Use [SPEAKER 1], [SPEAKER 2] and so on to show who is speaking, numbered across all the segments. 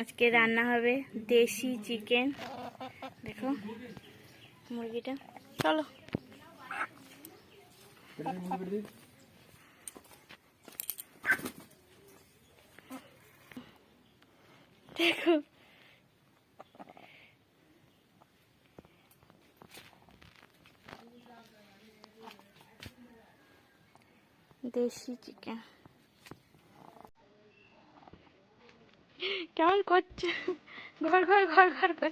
[SPEAKER 1] আজকে রান্না হবে দেশি চিকেন। দেখো মুরগিটা। চলো। দেখো। দেশি চিকেন। কেমন করছে ঘর ঘর ঘর ঘর ঘর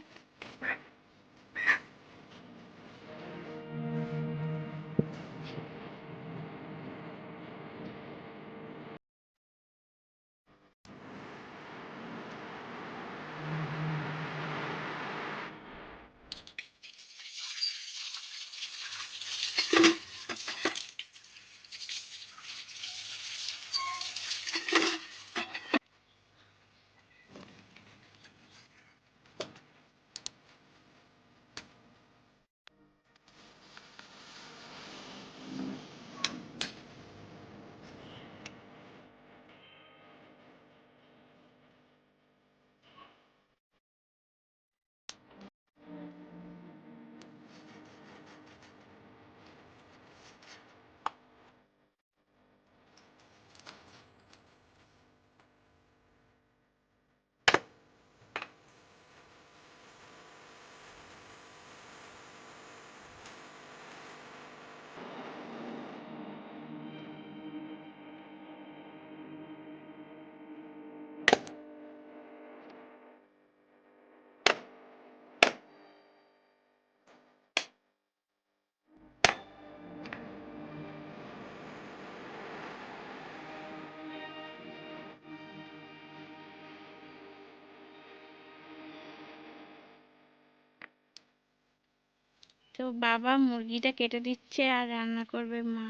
[SPEAKER 1] তো বাবা মুরগিটা কেটে দিচ্ছে আর রান্না করবে মা।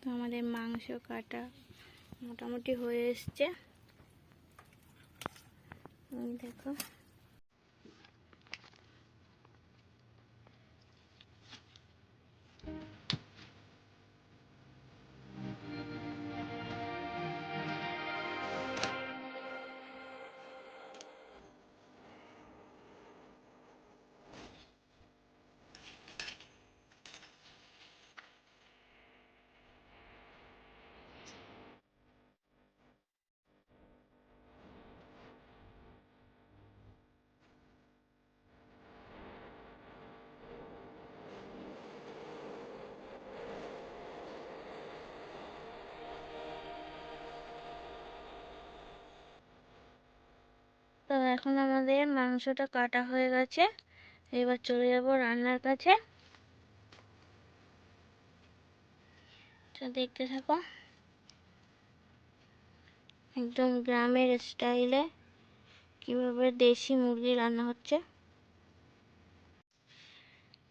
[SPEAKER 1] তো আমাদের মাংস কাটা মোটামুটি হয়ে এসছে। দেখো। তো এখন আমাদের মাংসটা কাটা হয়ে গেছে। এবার চলে যাব রান্নার কাছে। তো দেখতে থাকো। একদম গ্রামের স্টাইলে কীভাবে দেশি মুরগি রান্না হচ্ছে।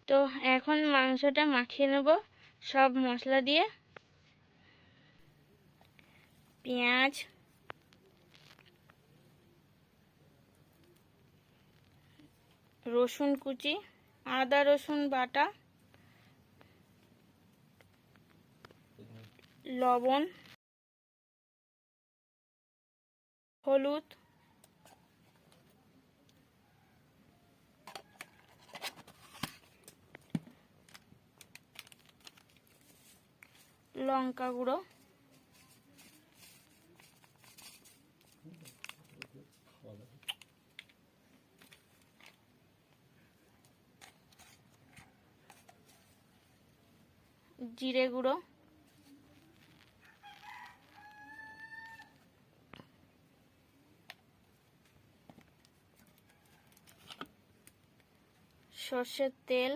[SPEAKER 1] তো এখন মাংসটা মাখিয়ে নেব সব মশলা দিয়ে। পেঁয়াজ রসুন কুচি আদা রসুন বাটা লবণ হলুদ লঙ্কা গুঁড়ো জিরে গুঁড়ো। সর্ষের তেল।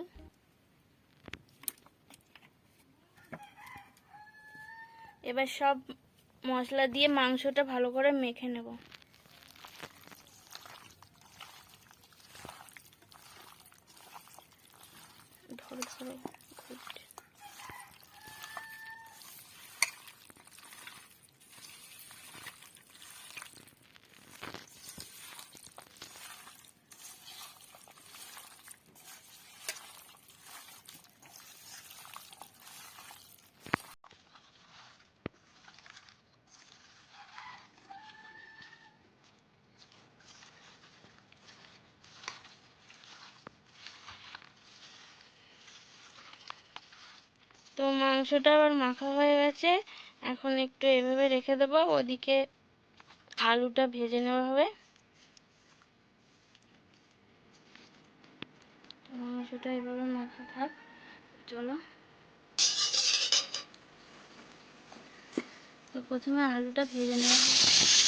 [SPEAKER 1] এবার সব মশলা দিয়ে মাংসটা ভালো করে মেখে নেব। ধরো ধরো তো মাংসটা আবার মাখা হয়ে গেছে। এখন একটু এভাবে রেখে দেবো। ওদিকে আলুটা ভেজে নেওয়া হবে। মাংসটা এভাবে মাখা থাক। চলো। তো প্রথমে আলুটা ভেজে নেওয়া হবে।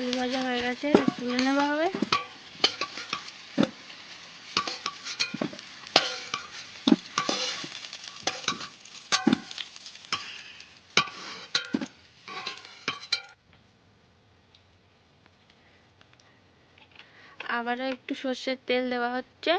[SPEAKER 1] আলু ভাজা হয়ে গেছে তুলে নেওয়া হবে আবারও একটু সর্ষের তেল দেওয়া হচ্ছে।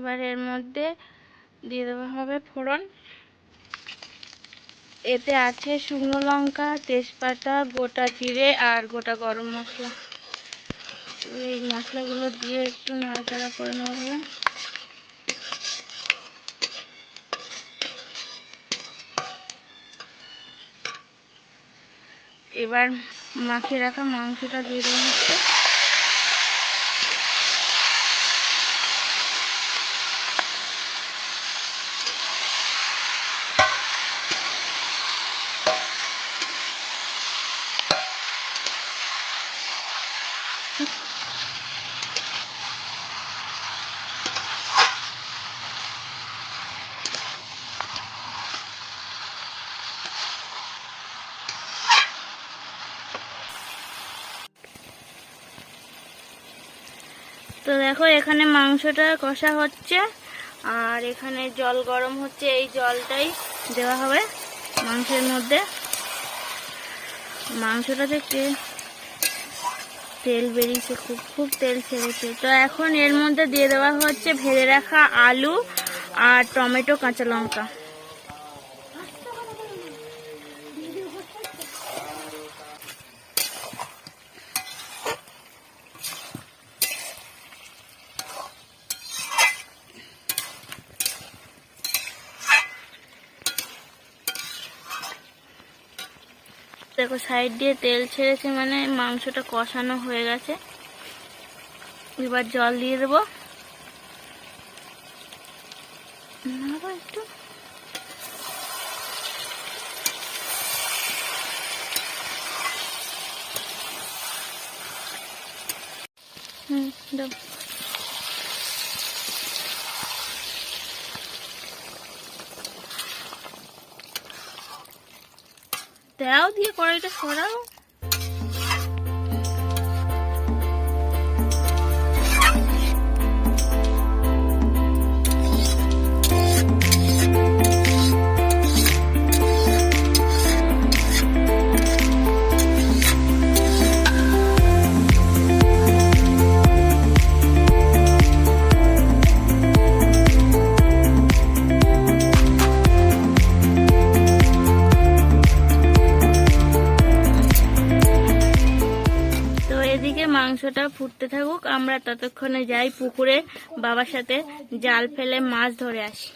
[SPEAKER 1] এবার এর মধ্যে দিয়ে দেওয়া হবে ফোড়ন। এতে আছে শুকনো লঙ্কা, তেজপাতা, গোটা জিরে আর গোটা গরম মশলা। এই মশলাগুলো দিয়ে একটু নাড়াচাড়া করে নেওয়া হবে এবার মাখিয়ে রাখা মাংসটা দিয়ে দেওয়া হচ্ছে। তো দেখো, এখানে মাংসটা কষা হচ্ছে, আর এখানে জল গরম হচ্ছে, এই জলটাই দেওয়া হবে মাংসের মধ্যে। মাংসটা থেকে তেল বেরিয়েছে, খুব খুব তেল ছেড়েছে। তো এখন এর মধ্যে দিয়ে দেওয়া হচ্ছে ভেজে রাখা আলু আর টমেটো, কাঁচা লঙ্কা। দেখো সাইড দিয়ে তেল ছেড়েছে মানে মাংসটা কষানো হয়ে গেছে। এবার জল দিয়ে দেবো নাড়াবো একটু হুম দাও দাও দিয়ে কড়াইটা সরাও। এদিকে মাংসটা ফুটতে থাকুক, আমরা ততক্ষণে যাই পুকুরে, বাবার সাথে জাল ফেলে মাছ ধরে আসি।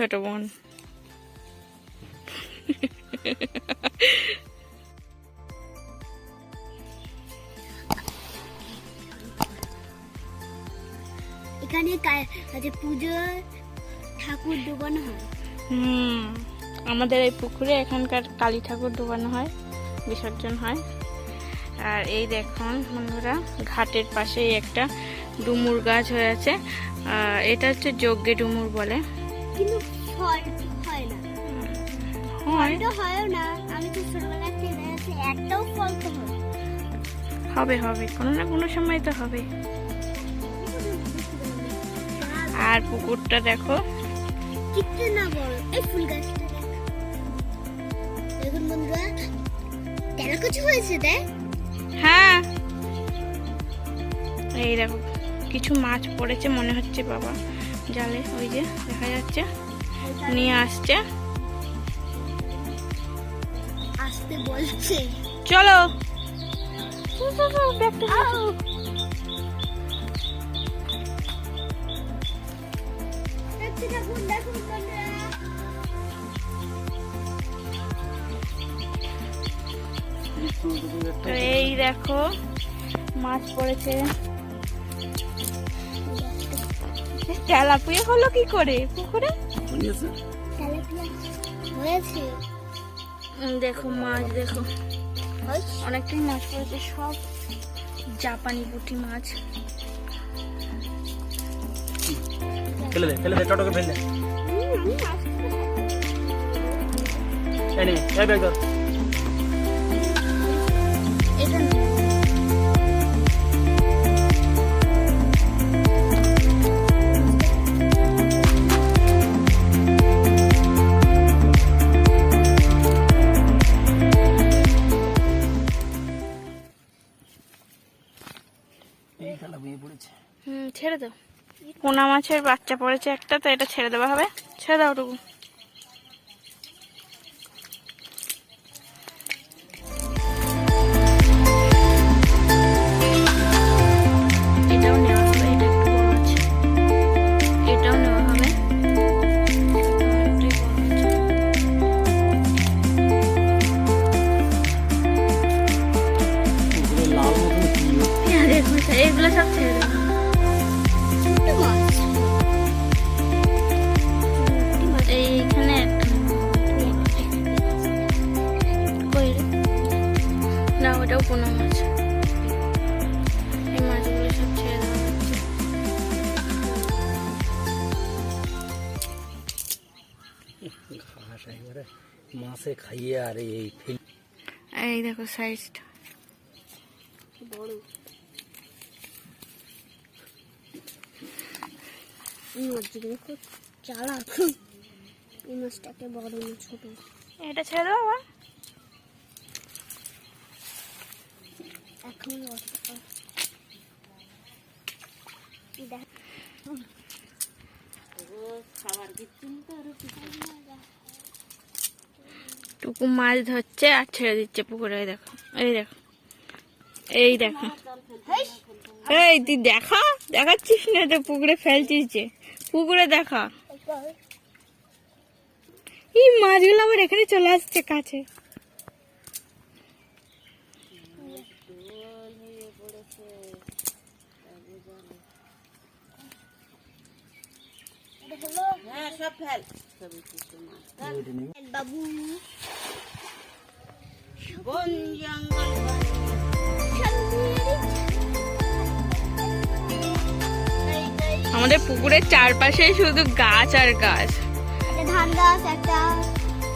[SPEAKER 1] ছোট বোন।
[SPEAKER 2] এখানে কা- যে পুজো ঠাকুর ডুবানো হয়।
[SPEAKER 1] হুম আমাদের এই পুকুরে এখানকার কালী ঠাকুর ডুবানো হয় বিসর্জন হয়। আর এই দেখুন বন্ধুরা ঘাটের পাশেই একটা ডুমুর গাছ হয়ে আছে। এটা হচ্ছে যজ্ঞে ডুমুর বলে।
[SPEAKER 2] কিন্তু ফল হয় না। ফলটা হয়ও না। আমি তো ছোটবেলা থেকে দেখেছি একটাও ফল তো
[SPEAKER 1] হবে হবে। কোনো না কোনো সময় তো হবে। আর পুকুরটা দেখো।
[SPEAKER 2] না বড়। এই ফুল গাছটা দেখুন বন্ধুরা তেলা কিছু হয়েছে দেখ।
[SPEAKER 1] হ্যাঁ। এই দেখো কিছু মাছ পড়েছে মনে হচ্ছে বাবা। জালে ওই যে দেখা যাচ্ছে। নিয়ে আসছে।
[SPEAKER 2] আসতে বলছে।
[SPEAKER 1] চলো। তো এই দেখো মাছ পড়েছে। তেলাপুয়া হলো কি করে পুকুরে?
[SPEAKER 2] হয়েছে।
[SPEAKER 1] দেখো মাছ দেখো। অনেকটাই মাছ পড়েছে সব জাপানি পুঁটি মাছ।
[SPEAKER 3] ফেলে দে ফেলে দে টোটোকে ফেলে দে। এই ব্যাগ ধর।
[SPEAKER 1] পোনা মাছের বাচ্চা পড়েছে একটা তো এটা ছেড়ে দেওয়া হবে। ছেড়ে দাও ওটুকু এই দেখো সাইজটা
[SPEAKER 2] বড় চালাক। এই মাছটাকে বড় না ছোট।
[SPEAKER 1] এটা ছেড়ে দেবো আবার
[SPEAKER 2] এখন দেখ।
[SPEAKER 1] টুকু মাছ ধরছে আর ছেড়ে দিচ্ছে পুকুরে দেখো, এই দেখো এই দেখো। এই, তুই দেখা? দেখাচ্ছিস না তো, পুকুরে ফেলছিস যে। পুকুরে দেখা। এই মাছগুলো আবার এখানে চলে আসছে কাছে। আমাদের পুকুরের চারপাশে শুধু গাছ আর গাছ।
[SPEAKER 2] ধান গাছ একটা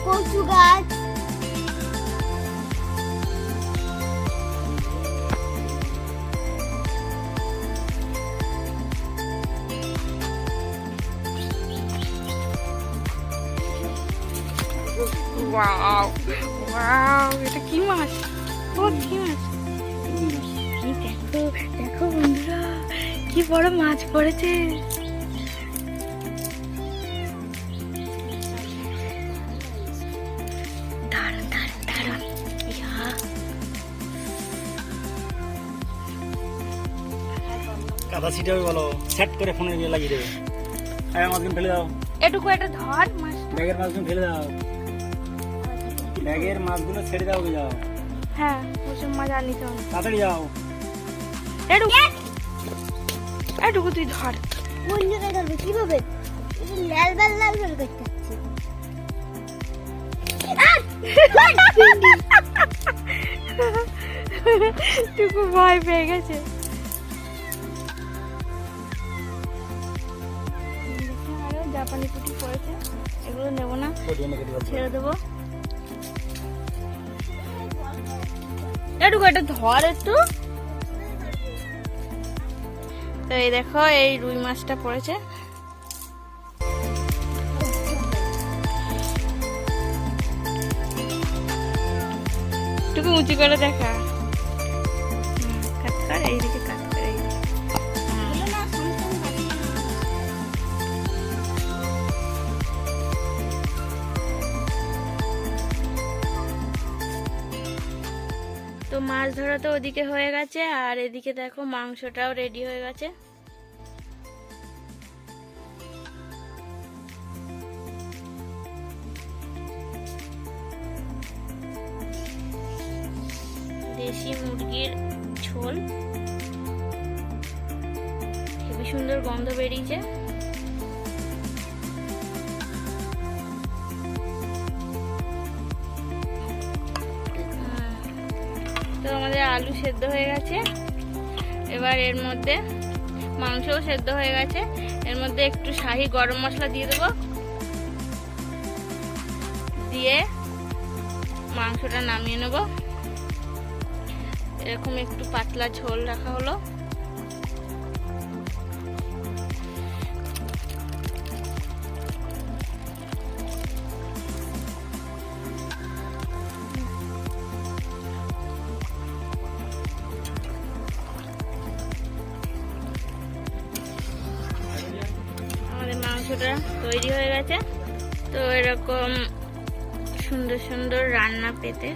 [SPEAKER 2] কচু গাছ
[SPEAKER 1] ওয়াও ওয়াও এটা কি মাছ? ও কি মাছ? এই দেখো দেখো বন্ধুরা কি বড় মাছ পড়েছে।
[SPEAKER 3] কাদা ছিটাবে বলো সেট করে ফোনে লাগিয়ে দেবে। হ্যাঁ মাছগুলো ফেলে দাও।
[SPEAKER 1] এটুকু একটা ধর মাছ।
[SPEAKER 3] ব্যাগের মাছগুলো ফেলে দাও। ব্যাগের মাছগুলো ছেড়ে দাও যাও।
[SPEAKER 1] হ্যাঁ ওসব মাছ আর নিতে হবে।
[SPEAKER 3] তাড়াতাড়ি যাও।
[SPEAKER 1] এটুকু এটুকু তুই ধর।
[SPEAKER 2] কোন জায়গায় ধরবে কীভাবে? এই লাল লাল লাল লাল করতে
[SPEAKER 1] ভয় পেয়ে গেছে জাপানি পুটি পড়েছে এগুলো নেব না। ছেড়ে দেবো। এটুকু এটা ধর একটু। তো এই দেখো এই রুই মাছটা পড়েছে। একটু উঁচু করে দেখা। হুম, মাছ ধরা তো ওদিকে হয়ে গেছে আর এদিকে দেখো মাংসটাও রেডি হয়ে গেছে। আলু সেদ্ধ হয়ে গেছে। এবার এর মধ্যে মাংসও সেদ্ধ হয়ে গেছে। এর মধ্যে একটু শাহি গরম মশলা দিয়ে দেবো। দিয়ে মাংসটা নামিয়ে নেব। এরকম একটু পাতলা ঝোল রাখা হলো। মাংসটা তৈরি হয়ে গেছে। তো এরকম সুন্দর সুন্দর রান্না পেতে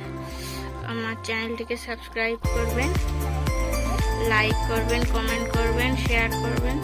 [SPEAKER 1] আমার চ্যানেলটিকে সাবস্ক্রাইব করবেন, লাইক করবেন, কমেন্ট করবেন, শেয়ার করবেন।